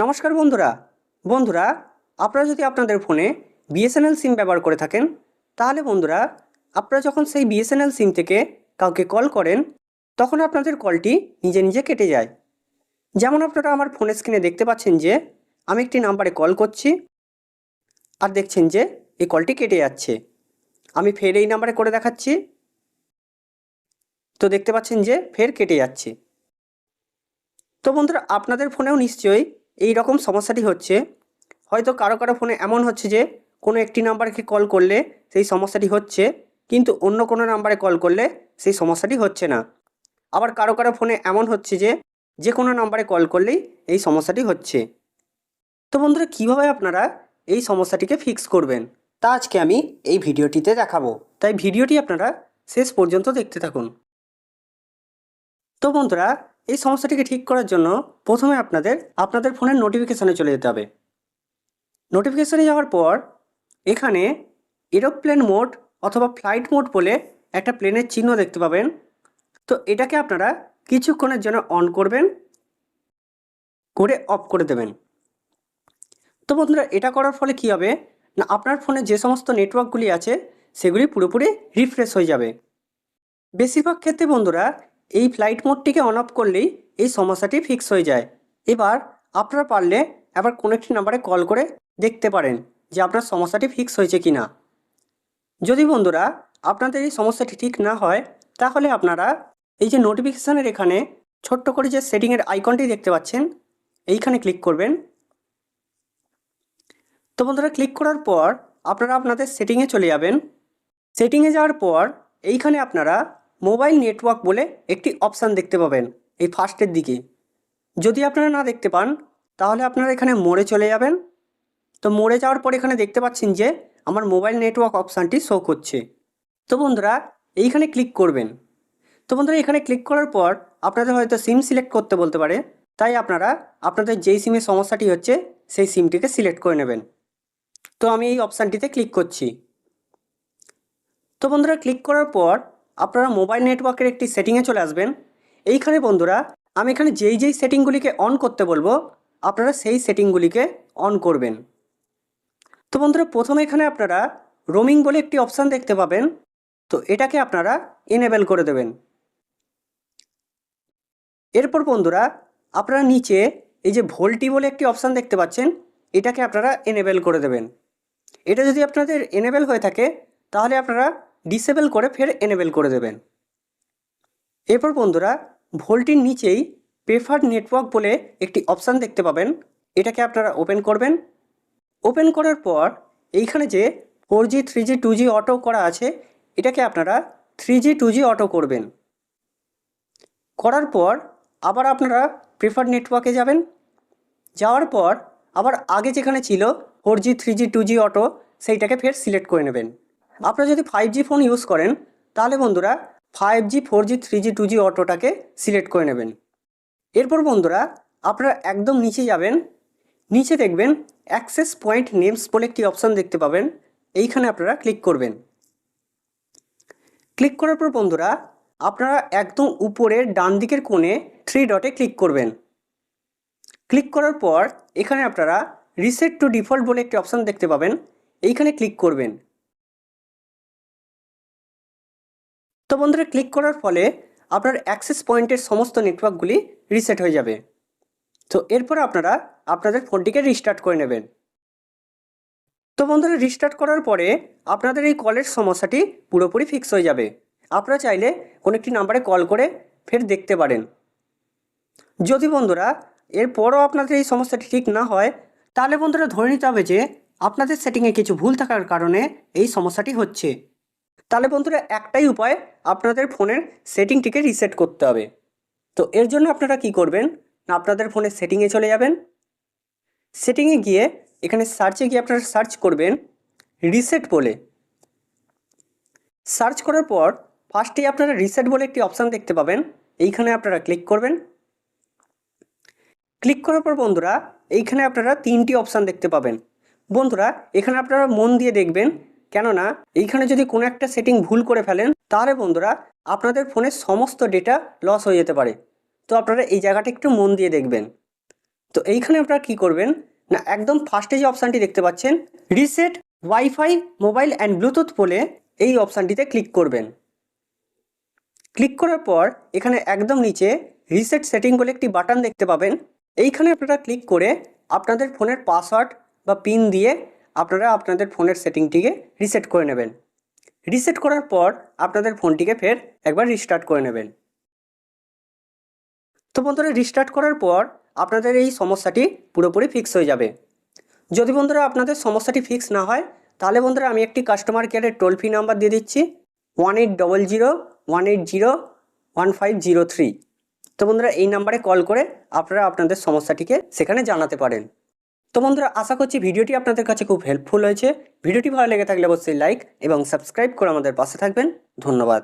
নমস্কার বন্ধুরা। বন্ধুরা, আপনারা যদি আপনাদের ফোনে বিএসএনএল সিম ব্যবহার করে থাকেন, তাহলে বন্ধুরা, আপনারা যখন সেই বিএসএনএল সিম থেকে কাউকে কল করেন, তখন আপনাদের কলটি নিজে নিজে কেটে যায়। যেমন আপনারা আমার ফোনের স্ক্রিনে দেখতে পাচ্ছেন যে, আমি একটি নাম্বারে কল করছি, আর দেখছেন যে, এই কলটি কেটে যাচ্ছে। আমি ফের এই নাম্বারে করে দেখাচ্ছি। তো দেখতে পাচ্ছেন যে, ফের কেটে যাচ্ছে। তো বন্ধুরা, আপনাদের ফোনেও নিশ্চয়ই এই রকম সমস্যাটি হচ্ছে। হয়তো কারও কারও ফোনে এমন হচ্ছে যে, কোনো একটি নাম্বারকে কল করলে সেই সমস্যাটি হচ্ছে, কিন্তু অন্য কোনো নাম্বারে কল করলে সেই সমস্যাটি হচ্ছে না। আবার কারও কারও ফোনে এমন হচ্ছে যে যে কোনো নাম্বারে কল করলেই এই সমস্যাটি হচ্ছে। তো বন্ধুরা, কীভাবে আপনারা এই সমস্যাটিকে ফিক্স করবেন? তা আজকে আমি এই ভিডিওটিতে দেখাবো। তাই ভিডিওটি আপনারা শেষ পর্যন্ত দেখতে থাকুন। তো বন্ধুরা এই সমস্যাটিকে ঠিক করার জন্য প্রথমে আপনাদের আপনাদের ফোনের নোটিফিকেশানে চলে যেতে হবে। নোটিফিকেশানে যাওয়ার পর, এখানে এরোপ্লেন মোড অথবা ফ্লাইট মোড বলে একটা প্লেনের চিহ্ন দেখতে পাবেন। তো এটাকে আপনারা কিছুক্ষণের জন্য অন করবেন, করে অফ করে দেবেন। তো বন্ধুরা, এটা করার ফলে কী হবে? না, আপনার ফোনে যে সমস্ত নেটওয়ার্কগুলি আছে, সেগুলি পুরোপুরি রিফ্রেশ হয়ে যাবে। বেশিরভাগ ক্ষেত্রে বন্ধুরা এই ফ্লাইট মোডটিকে অন অফ করলেই এই সমস্যাটি ফিক্স হয়ে যায়। এবার আপনারা পারলে আবার কোনো একটি নাম্বারে কল করে দেখতে পারেন যে আপনার সমস্যাটি ফিক্স হয়েছে কি না যদি বন্ধুরা আপনাদের এই সমস্যাটি ঠিক না হয়, তাহলে আপনারা এই যে নোটিফিকেশানের এখানে ছোট্ট করে যে সেটিংয়ের আইকনটি দেখতে পাচ্ছেন, এইখানে ক্লিক করবেন। তো বন্ধুরা ক্লিক করার পর আপনারা আপনাদের সেটিংয়ে চলে যাবেন। সেটিংয়ে যাওয়ার পর এইখানে আপনারা মোবাইল নেটওয়ার্ক বলে একটি অপশান দেখতে পাবেন, এই ফার্স্টের দিকে। যদি আপনারা না দেখতে পান, তাহলে আপনারা এখানে মোড়ে চলে যাবেন। তো মোড়ে যাওয়ার পর এখানে দেখতে পাচ্ছেন যে আমার মোবাইল নেটওয়ার্ক অপশানটি শো করছে। তো বন্ধুরা, এইখানে ক্লিক করবেন। তো বন্ধুরা, এখানে ক্লিক করার পর আপনাদের হয়তো সিম সিলেক্ট করতে বলতে পারে। তাই আপনারা আপনাদের যেই সিমের সমস্যাটি হচ্ছে, সেই সিমটিকে সিলেক্ট করে নেবেন। তো আমি এই অপশানটিতে ক্লিক করছি। তো বন্ধুরা, ক্লিক করার পর আপনারা মোবাইল নেটওয়ার্কের একটি সেটিংয়ে চলে আসবেন। এইখানে বন্ধুরা, আমি এখানে যেই যেই সেটিংগুলিকে অন করতে বলব, আপনারা সেই সেটিংগুলিকে অন করবেন। তো বন্ধুরা, প্রথমে এখানে আপনারা রোমিং বলে একটি অপশান দেখতে পাবেন। তো এটাকে আপনারা এনেবেল করে দেবেন। এরপর বন্ধুরা, আপনারা নিচে এই যে ভোল্টি বলে একটি অপশান দেখতে পাচ্ছেন, এটাকে আপনারা এনেবেল করে দেবেন। এটা যদি আপনাদের এনেবেল হয়ে থাকে, তাহলে আপনারা ডিসেবল করে ফের এনেবেল করে দেবেন। এরপর বন্ধুরা, ভোল্টির নিচেই প্রেফার্ড নেটওয়ার্ক বলে একটি অপশান দেখতে পাবেন। এটাকে আপনারা ওপেন করবেন। ওপেন করার পর এইখানে যে four G three G two G auto করা আছে, এটাকে আপনারা three G two G auto করবেন। করার পর আবার আপনারা প্রেফার্ড নেটওয়ার্কে যাবেন। যাওয়ার পর আবার আগে যেখানে ছিল four G three G two G auto সেইটাকে ফের সিলেক্ট করে নেবেন। আপনারা যদি ফাইভ জি ফোন ইউজ করেন, তাহলে বন্ধুরা five G four G three G two G অটোটাকে select করে নেবেন। এরপর বন্ধুরা আপনারা একদম নিচে যাবেন, নিচে দেখবেন অ্যাক্সেস পয়েন্ট নেমস বলে একটি অপশান দেখতে পাবেন, এইখানে আপনারা ক্লিক করবেন। ক্লিক করার পর বন্ধুরা আপনারা একদম উপরের ডান দিকের কোণে থ্রি ডটে ক্লিক করবেন। ক্লিক করার পর এখানে আপনারা রিসেট টু ডিফল্ট বলে একটি অপশান দেখতে পাবেন, এইখানে ক্লিক করবেন। তো বন্ধুরা ক্লিক করার ফলে আপনার অ্যাক্সেস পয়েন্টের সমস্ত নেটওয়ার্কগুলি রিসেট হয়ে যাবে। তো এরপর আপনারা আপনাদের ফোনটিকে রিস্টার্ট করে নেবেন। তো বন্ধুরা রিস্টার্ট করার পরে আপনাদের এই কলের সমস্যাটি পুরোপুরি ফিক্স হয়ে যাবে। আপনারা চাইলে কোনো একটি নাম্বারে কল করে ফের দেখতে পারেন। যদি বন্ধুরা এরপরও আপনাদের এই সমস্যাটি ঠিক না হয়, তাহলে বন্ধুরা ধরে নিতে হবে যে আপনাদের সেটিংয়ে কিছু ভুল থাকার কারণে এই সমস্যাটি হচ্ছে। তাহলে বন্ধুরা একটাই উপায় আপনাদের ফোনের সেটিংটিকে রিসেট করতে হবে। তো এর জন্য আপনারা কি করবেন? না, আপনাদের ফোনের সেটিংয়ে চলে যাবেন। সেটিংয়ে গিয়ে এখানে সার্চে গিয়ে আপনারা সার্চ করবেন রিসেট বলে। সার্চ করার পর ফার্স্টেই আপনারা রিসেট বলে একটি অপশান দেখতে পাবেন। এইখানে আপনারা ক্লিক করবেন। ক্লিক করার পর বন্ধুরা, এইখানে আপনারা তিনটি অপশান দেখতে পাবেন। বন্ধুরা, এখানে আপনারা মন দিয়ে দেখবেন। কেননা, এইখানে যদি কোনো একটা সেটিং ভুল করে ফেলেন তাহলে বন্ধুরা, আপনাদের ফোনের সমস্ত ডেটা লস হয়ে যেতে পারে। তো আপনারা এই জায়গাটা একটু মন দিয়ে দেখবেন। তো এইখানে আপনারা কী করবেন? না, একদম ফার্স্টে যে অপশানটি দেখতে পাচ্ছেন reset wifi mobile and bluetooth বলে এই অপশানটিতে ক্লিক করবেন। ক্লিক করার পর এখানে একদম নিচে রিসেট সেটিং বলে একটি বাটন দেখতে পাবেন। এইখানে আপনারা ক্লিক করে আপনাদের ফোনের পাসওয়ার্ড বা পিন দিয়ে আপনারা আপনাদের ফোনের সেটিংটিকে রিসেট করে নেবেন। রিসেট করার পর আপনাদের ফোনটিকে ফের একবার রিস্টার্ট করে নেবেন। তো বন্ধুরা রিস্টার্ট করার পর আপনাদের এই সমস্যাটি পুরোপুরি ফিক্স হয়ে যাবে। যদি বন্ধুরা আপনাদের সমস্যাটি ফিক্স না হয়, তাহলে বন্ধুরা আমি একটি কাস্টমার কেয়ারের টোল ফ্রি নাম্বার দিয়ে দিচ্ছি one eight double zero one eight zero one five zero three তো বন্ধুরা, এই নাম্বারে কল করে আপনারা আপনাদের সমস্যাটিকে সেখানে জানাতে পারেন। তো বন্ধুরা, আশা করছি ভিডিওটি আপনাদের কাছে খুব হেল্পফুল হয়েছে। ভিডিওটি ভালো লেগে থাকলে অবশ্যই লাইক এবং সাবস্ক্রাইব করে আমাদের পাশে থাকবেন। ধন্যবাদ।